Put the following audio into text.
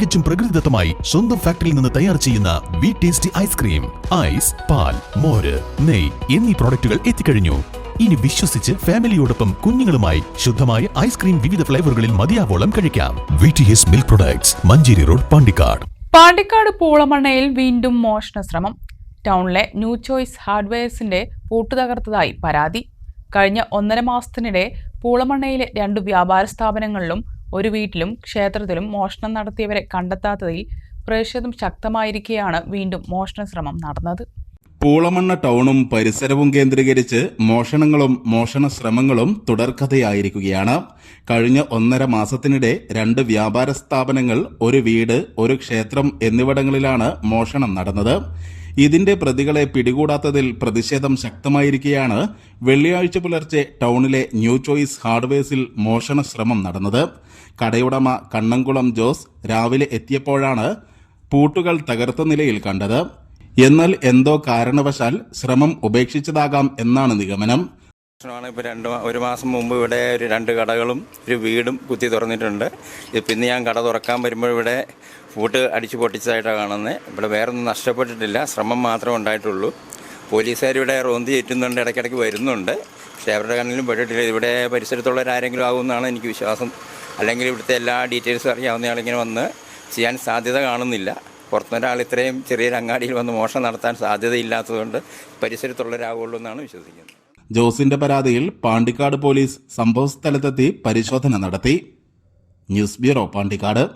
തികച്ചും പ്രകൃതിദത്തമായി സ്വന്തം ഫാക്ടറിയിൽ നിന്ന് തയ്യാർ ചെയ്യുന്ന വി ടേസ്റ്റി ഐസ്ക്രീം ഐസ് പാൽ മോര് നെയ് എന്നീ പ്രോഡക്റ്റുകൾ എത്തിക്കഴിഞ്ഞു. ഇനി വിശ്വസിച്ച് ഫാമിലിയോടൊപ്പം കുഞ്ഞുങ്ങളുമായി ശുദ്ധമായ ഐസ്ക്രീം വിവിധ ഫ്ലേവറുകളിൽ മതിയാവോളം കഴിക്കാം. V T S milk products Manjeri road Pandikkad. Pandikkad പൂളമണ്ണയിൽ വീണ്ടും മോഷണ ശ്രമം ടൗണിലെ ന്യൂ ചോയ്സ് ഹാർഡ്വെയർസിന്റെ പൂട്ട് തകർത്തതായി പരാതി. കഴിഞ്ഞ ഒന്നര മാസത്തിനിടെ പൂളമണ്ണയിലെ രണ്ടു വ്യാപാര സ്ഥാപനങ്ങളിലും ഒരു വീട്ടിലും ക്ഷേത്രത്തിലും മോഷണം നടത്തിയവരെ കണ്ടെത്താത്തതിൽ പ്രതിഷേധം ശക്തമായിരിക്കെയാണ് വീണ്ടും മോഷണ ശ്രമം നടന്നത്. പൂളമണ്ണ ടൗണും പരിസരവും കേന്ദ്രീകരിച്ച് മോഷണങ്ങളും മോഷണ ശ്രമങ്ങളും തുടർക്കഥയായിരിക്കുകയാണ്. കഴിഞ്ഞ ഒന്നര മാസത്തിനിടെ രണ്ട് വ്യാപാര സ്ഥാപനങ്ങൾ ഒരു വീട് ഒരു ക്ഷേത്രം എന്നിവിടങ്ങളിലാണ് മോഷണം നടന്നത്. ഇതിന്റെ പ്രതികളെ പിടികൂടാത്തതിൽ പ്രതിഷേധം ശക്തമായിരിക്കെയാണ് വെള്ളിയാഴ്ച പുലർച്ചെ ടൗണിലെ ന്യൂ ചോയ്സ് ഹാർഡ്വെയർസിൽ മോഷണ ശ്രമം നടന്നത്. കടയുടമ കണ്ണംകുളം ജോസ് രാവിലെ എത്തിയപ്പോഴാണ് പൂട്ടുകൾ തകർത്ത നിലയിൽ കണ്ടത്. എന്നാൽ എന്തോ കാരണവശാൽ ശ്രമം ഉപേക്ഷിച്ചതാകാം എന്നാണ് നിഗമനം. പ്രശ്നമാണ്. ഇപ്പോൾ രണ്ട് ഒരു മാസം മുമ്പ് ഇവിടെ ഒരു രണ്ട് കടകളും ഒരു വീടും കുത്തി തുറന്നിട്ടുണ്ട്. ഇത് പിന്നെ ഞാൻ കട തുറക്കാൻ വരുമ്പോൾ ഇവിടെ ഫൂട്ട് അടിച്ചു പൊട്ടിച്ചതായിട്ടാണ് കാണുന്നത്. ഇവിടെ വേറെ ഒന്നും നഷ്ടപ്പെട്ടിട്ടില്ല. ശ്രമം മാത്രമേ ഉണ്ടായിട്ടുള്ളൂ. പോലീസുകാർ ഇവിടെ റോന്തി ചുറ്റുന്നുണ്ട് ഇടയ്ക്കിടയ്ക്ക് വരുന്നുണ്ട്. പക്ഷേ അവരുടെ കണ്ണിലും പെട്ടിട്ടില്ല. ഇവിടെ പരിസരത്തുള്ളവരാരെങ്കിലും ആകുമെന്നാണ് എനിക്ക് വിശ്വാസം. അല്ലെങ്കിൽ ഇവിടുത്തെ എല്ലാ ഡീറ്റെയിൽസും അറിയാവുന്ന ആളിങ്ങനെ വന്ന് ചെയ്യാൻ സാധ്യത കാണുന്നില്ല. പുറത്തുനിന്നൊരാൾ ഇത്രയും ചെറിയൊരു അങ്ങാടിയിൽ വന്ന് മോഷണം നടത്താൻ സാധ്യതയില്ലാത്തതുകൊണ്ട് പരിസരത്തുള്ളവരാകുള്ളൂ എന്നാണ് വിശ്വസിക്കുന്നത്. ജോസിന്റെ പരാതിയിൽ പാണ്ടിക്കാട് പോലീസ് സംഭവസ്ഥലത്തെത്തി പരിശോധന നടത്തി. News bureau Pandikkad.